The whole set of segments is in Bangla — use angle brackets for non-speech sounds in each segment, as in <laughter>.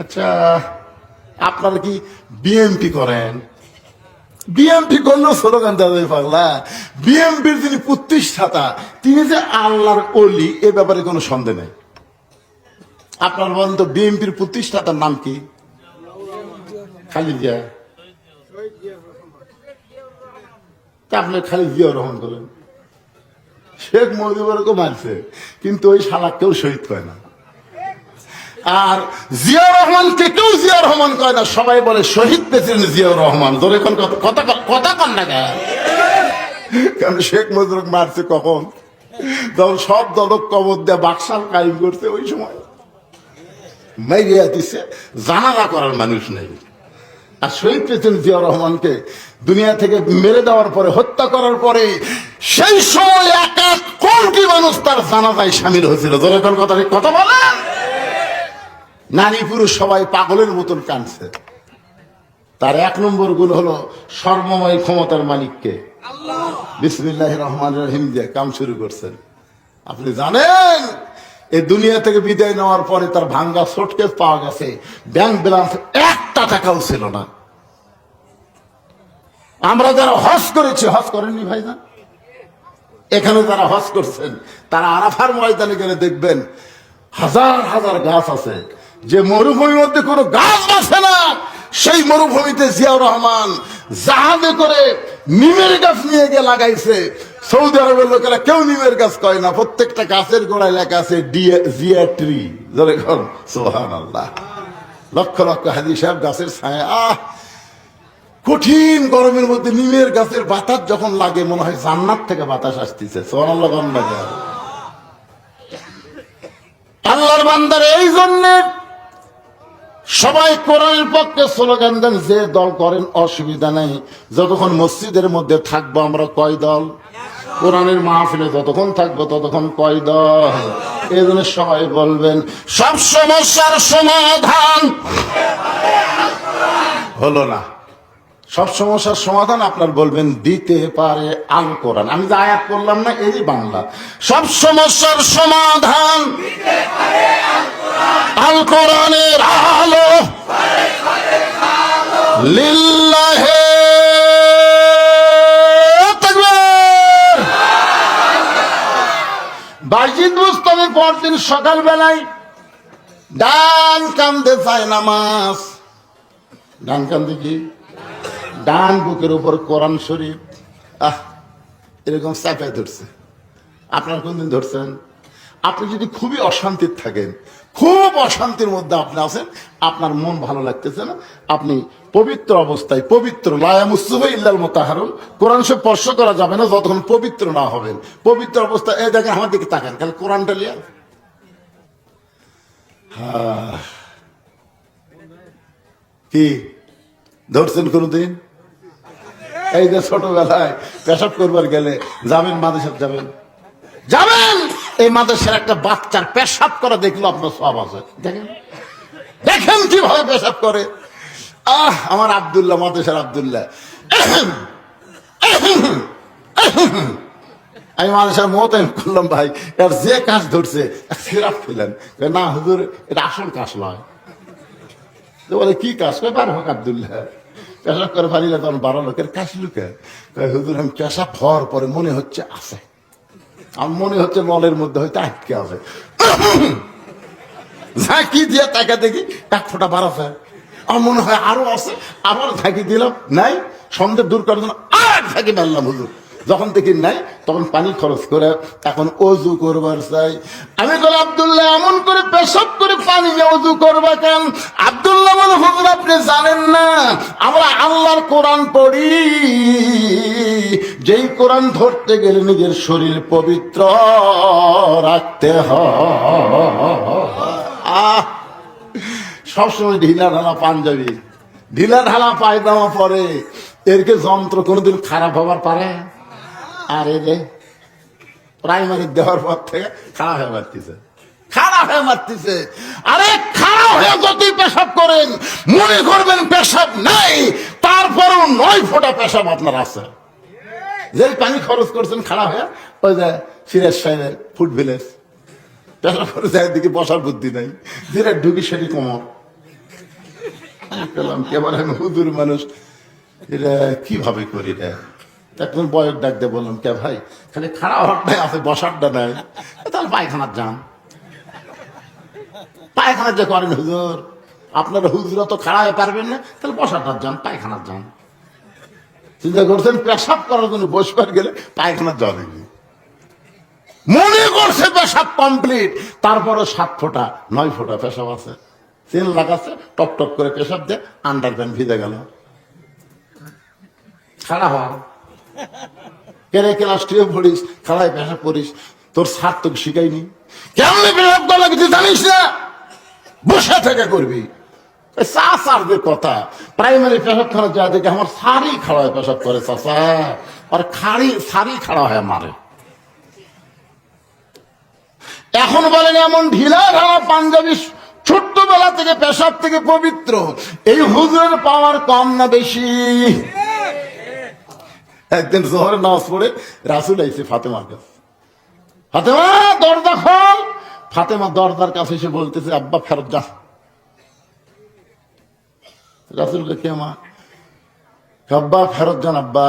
আচ্ছা আপনারা কি বিএমপি করেন? বিএমপি করলেও স্লোগান দেওয়া পাগলা। বিএমপির যিনি প্রতিষ্ঠাতা, তিনি যে আল্লাহর অলি, এ ব্যাপারে কোনো সন্দেহ নেই। আপনার বলেন তো বিএমপির প্রতিষ্ঠাতার নাম কি? খালিদ জিয়া। আপনি খালিদ জিয়া রহমান করেন। শেখ মুজিবুরকে মারছে, কিন্তু ওই শালা কেউ শহীদ করে না। আর জিয়া রহমানকে কেউ জিয়া রহমান কয় না, সবাই বলে শহীদ প্রেসিডেন্ট জিয়াউর রহমান। ধরে এখন কথা- কথা কন না কারণ শেখ মুজিবুর মারছে কখন? তখন সব দলক কবর দেয়া বাকশাল কায়েম করছে ওই সময়। মাইরিয়া দিছে জানালা করার মানুষ নেই। আর শহীদ প্রেসিডেন্ট জিয়া রহমানকে দুনিয়া থেকে মেরে দেওয়ার পরে, হত্যা করার পরে, সেই সময় একা কোন কি মানুষ তার জানাজায় সামিল হয়েছিল। ধরে কোন কথা কথা বলেন? নারী পুরুষ সবাই পাগলের মতন কাঁদছে। তার এক নম্বর গুণ হলো সর্বময় ক্ষমতার মালিককে। বিসমিল্লাহ রহমান রহিম দিয়ে কাম শুরু করছেন। আপনি জানেন, এই দুনিয়া থেকে বিদায় নেওয়ার পরে তার ভাঙ্গা শর্টকেস পাওয়া গেছে। ব্যাংক ব্যালেন্স একটা টাকাও ছিল না। আমরা যারা হজ করেছি, হজ করেননি ভাই না এখানে যারা হজ করছেন, তারা আরাফার ময়দানে গেলে দেখবেন হাজার হাজার গাছ আছে। যে মরুভূমির মধ্যে কোনো গাছ বাঁচে না, সেই মরুভূমিতে জিয়াউর রহমান জাহাজে করে নিমের গাছ নিয়ে গিয়ে লাগাইছে। সৌদি আরবের লোকেরা কেউ নিমের গাছ কয় না, প্রত্যেকটা গাছের গোড়ায় লেখা আছে জিয়া ট্রি। ধরে সোহান আল্লাহ লক্ষ লক্ষ হাজি সাহেব গাছের ছায়া, আহ! কঠিন গরমের মধ্যে নিমের গাছের বাতাস যখন লাগে, মনে হয় জান্নাত থেকে বাতাস আসতেছে। সোহানাল্লাহ গম লাগে আল্লাহর বান্দার এই জন্য সবাই কোরআনের পক্ষে স্লোগান দেন, যে দল করেন অসুবিধা নেই। যতক্ষণ মসজিদের মধ্যে থাকব আমরা কয় দল? কোরআনের মাহফিলে যতক্ষণ থাকব ততক্ষণ কয় দল? এই জন্য সবাই বলবেন, সব সমস্যার সমাধান হলো না। সব সমস্যার সমাধান আপনার বলবেন, দিতে পারে আল কোরআন। আমি যে আয়াত করলাম না, এই বাংলা। সব সমস্যার সমাধান আল কোরআনের আলো। লিল্লাহে। বাইজিদ মুস্তামি পরদিন সকালবেলায় ডান কান্দে চায় নামাজ। ডান কান্দে কি? ডান বুকের উপর কোরআন শরীফ। আহ, এরকম চাপায় ধরছে। আপনার কোনদিন ধরছেন? আপনি যদি খুবই অশান্তির থাকেন, খুব অশান্তির মধ্যে আপনি আছেন, আপনার মন ভালো লাগতেছে না। আপনি পবিত্র অবস্থায়, পবিত্র লায়ামুসুহ ইল্লাল মোতাহারুন। কোরআন সে স্পর্শ করা যাবে না যতক্ষণ পবিত্র না হবেন। পবিত্র অবস্থায় এ দেখেন আমার দিকে তাকান, খালি কোরআনটা লিয়া। হ্যাঁ। কি? ধরছেন কোনদিন? এই যে ছোটবেলায় পেশাব করবার গেলে যাবেন মাদেশার যাবেন। যাবেন! এই মাদেশের একটা বাচ্চার পেশাব করা দেখল আপনার সব আছে। দেখেন? দেখেন কীভাবে পেশাব করে। আহ, আমার আব্দুল্লাহ মাদেশের আব্দুল্লাহ। আমি মানুষের মত করলাম, ভাই। এর যে কাজ ধরছে সিরাপ খেলেন। না, হুজুর, এটা আসল কাজ নয়। বলে, কি কাজ? করে বার হোক আবদুল্লাহ। পেশাব করে ফালিলে তখন বারো লোকের কাশি লুকে হুজুর, আমি পেশাব হওয়ার পরে মনে হচ্ছে আছে। আমার মনে হচ্ছে নলের মধ্যে হয়তো আটকে আছে। ঝাঁকি দিয়ে তাকে দেখি এক ফোঁটা বাড়াছে আমার মনে হয় আরও আছে, আবার ঝাঁকি দিলাম। নাই, সন্দেহ দূর করার জন্য আর ঝাঁকি মারলাম, হুজুর। যখন দেখি নাই, তখন পানি খরচ করে এখন অজু করবার চাই। আমি বলে আবদুল্লাহ, এমন করে পেশাব করে পানি অজু করবা কেন? আবদুল্লাহ বলে, হুজুর, আপনি জানেন না, আমরা আল্লাহর কোরআন পড়ি। যেই কোরআন ধরতে গেলে নিজের শরীর পবিত্র রাখতে আহ! সবসময় ঢিলা ঢালা পাঞ্জাবি, ঢিলা ঢালা পায়জামা পরে। এরকে যন্ত্র কোনোদিন খারাপ হবার পারে? আর যে প্রাইমারি দেওয়ার পর থেকে খারাপ হয়ে মারতেছে। খারাপ হয়ে মারতেছে। আরে খারাপ হয়ে যতই পেশাব করেন, মনে করবেন পেশাব নাই, তারপরেও নয় ফোঁটা পেশাব আপনার আছে। যে পানি খরচ করছেন খারাপ হয়ে, ওই যে সিরাজ সাহেবের ফুড ভিলেজ। পেশাব করে যায় দিকে বসার বুদ্ধি নাই। যেটা ঢুকি সেটি কোমর। পেলাম কেবল আমি হুদুর মানুষ, এটা কীভাবে করি রে? এখন বয়স ডাক দিয়ে বললাম, কে ভাই? খালি খারাপ হওয়ারটাই আছে, বসারটা নাই। তাহলে পায়খানার যান। পায়খানা যে করেন হুজুর, আপনারা হুজুরা তো খাড়া হয়ে পারবেন না, তাহলে বসাটার যান, পায়খানার যান। চিন্তা করছেন, পেশাব করার জন্য বসবার গেলে পায়খানার এগিয়ে মনে করছে পেশাব কমপ্লিট তারপরে সাত ফোঁটা, নয় ফোঁটা পেশাব আছে। তেল লাগাচ্ছে টপ টপ করে পেশাব দিয়ে আন্ডার ভিজে গেল। খাড়া হওয়া কেনে ক্লাস টুয়ে পড়িস খাড়ায় পেশাব করিস তোর সার তোকে শিখাইনি কেমনে পেশাব করা জানিস না? বসে থেকে করবি। চা সারদের কথা প্রাইমারি যা দেখে আমার সারি পেশাব করে আর খাড়ি সারি হয় এখন বলেন এমন ঢিলা ঢালা পাঞ্জাবি ছোট্টবেলা থেকে পেশাব থেকে পবিত্র, এই হুজুরের পাওয়ার কম না বেশি? একদিন জোহরের নামাজ পড়ে রাসুল আইছে ফাতেমার কাছে। ফাতেমা, দরজা খোল। ফাতেমা দরজার কাছে এসে বলতেছে, আব্বা, ফেরত যা। রাসুলকে কে মা? আব্বা, ফেরত যান, আব্বা।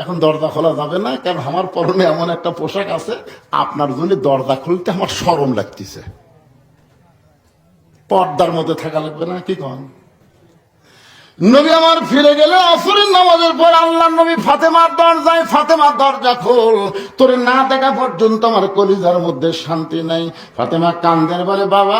এখন দরজা খোলা যাবে না, কারণ আমার পরনে এমন একটা পোশাক আছে, আপনার জন্য দরজা খুলতে আমার সরম লাগতেছে। পর্দার মধ্যে থাকা লাগবে না, কি কন? নবী আমার ফিরে গেলে আসরের নামাজের পর আল্লাহ নবী ফাতেমার দরজায় ফাতেমার দরজা খোল। তোর না দেখা পর্যন্ত আমার কলিজার মধ্যে শান্তি নাই। ফাতেমা কান্দের বলে, বাবা,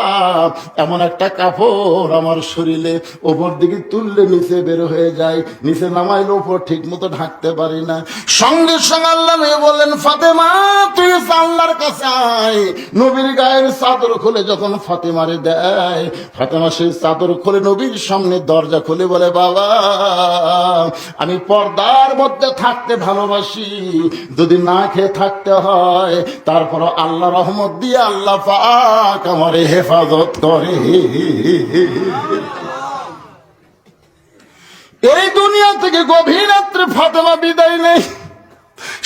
এমন একটা কাপড় আমার শরীরে ওপর দিকে তুললে নিচে বের হয়ে যায়। নিচে নামাইলে ওপর ঠিক মতো ঢাকতে পারি না। সঙ্গে সঙ্গে আল্লাহ নবী বললেন, ফাতেমা, তুই আল্লাহর কাছে আয়। নবীর গায়ের চাদর খুলে যখন ফাতেমারে দেয়, ফাতেমা সেই চাদর খুলে নবীর সামনে দরজা খুলে বলে বাবা। আমি পর্দার মধ্যে থাকতে ভালোবাসি। যদি না খেয়ে থাকতে হয়, তারপর আল্লাহ রহমত দিয়ে আল্লাহ পাক আমার হেফাজত করে। এই দুনিয়া থেকে গভীর রাত্রে ফাতেমা বিদায় নেই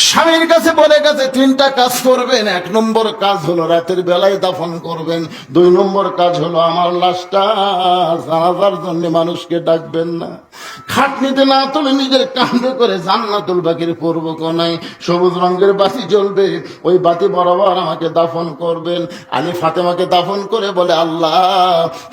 স্বামীর কাছে বলে গেছে, তিনটা কাজ করবেন, এক নম্বর কাজ হলো রাতের বেলায় দাফন করবেন, দুই নম্বর কাজ হলো আমার লাশটা জানাজার জন্য মানুষকে ডাকবেন না। খাটনিতে না তুলে নিজের কান্দে করে জান্নাতুল বাকির পূর্ব কোনায় সবুজ রঙের বাতি জ্বলবে, ওই বাতি বরাবর আমাকে দাফন করবেন। আলী ফাতেমাকে দাফন করে বলে, আল্লাহ,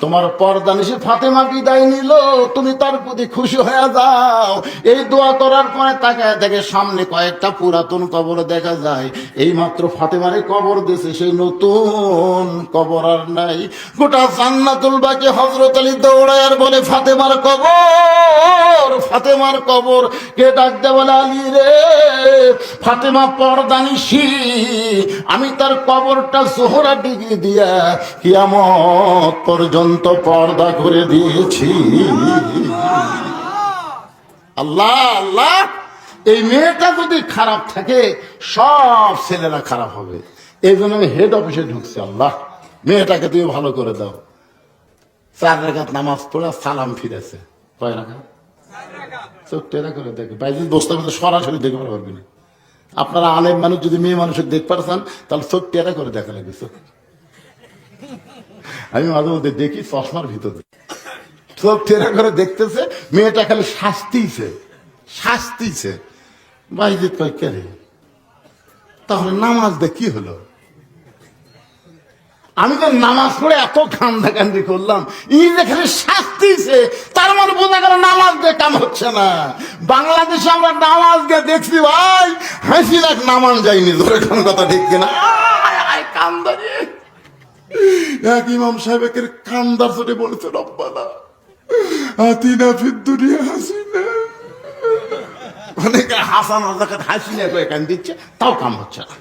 তোমার পর্দা নিশে ফাতেমা বিদায় নিল, তুমি তার প্রতি খুশি হয়ে যাও। এই দোয়া করার পরে তাকায় দেখে সামনে কয়েকটা পুরাতন কবর দেখা যায়। এই মাত্র ফাতেমারে কবর দিয়েছে সেই নতুন কবর আর নাই। গোটা জান্নাতুল বাকি হজরত আলী দৌড়ায় আর বলে, ফাতেমার কবর ফাতেমার কবর। কে ডাকতে বলে, আলী রে, ফাতেমা পর্দানিসি আমি তার কবরটা সোহরা ডিগি দিয়া কিয়ামত পর্যন্ত পর্দা করে দিয়েছি। আল্লাহ আল্লাহ। এই মেয়েটা যদি খারাপ থাকে, সব ছেলেরা খারাপ হবে। এই জন্য আমি হেড অফিসে ঢুকছি, আল্লাহ। মেয়েটাকে তুমি ভালো করে দাও। চার রেখাত নামাজ পড়ে সালাম ফিরেছে। কয় রাখা চোখ টেরা করে দেখে। বাইরে বসতে বসতে সরাসরি দেখতে পারবি না। আপনারা আলেম মানুষ, যদি মেয়ে মানুষের দেখতে পারছেন, তাহলে চোখ টেরা করে দেখা লাগবে, চোখ। আমি মাঝে মধ্যে দেখি চশমার ভিতরে চোখ টেরা করে দেখতেছে, মেয়েটা খালি শাস্তিছে। শাস্তিছে। কয় তাহলে নামাজ দে কি হলো? আমি তো নামাজ পড়ে এত কান্দা কান্দি করলাম ই যেখানে শাস্তিছে তার মানে বোঝা গেল নামাজ দিয়ে কাম হচ্ছে না। বাংলাদেশে আমরা নামাজ দিয়ে দেখছি ভাই হাসি লাখ নামান যায়নি। ধরে কোন কথা ঠিক কিনা? আয়, আয়, কান্দা রে। এক ইমাম সাহেবের কান্দার চোটে বলেছে আতিনা ফির অনেকে <laughs> হাসান হাসান হাসি না করে দিচ্ছে তাও কাম হচ্ছে না।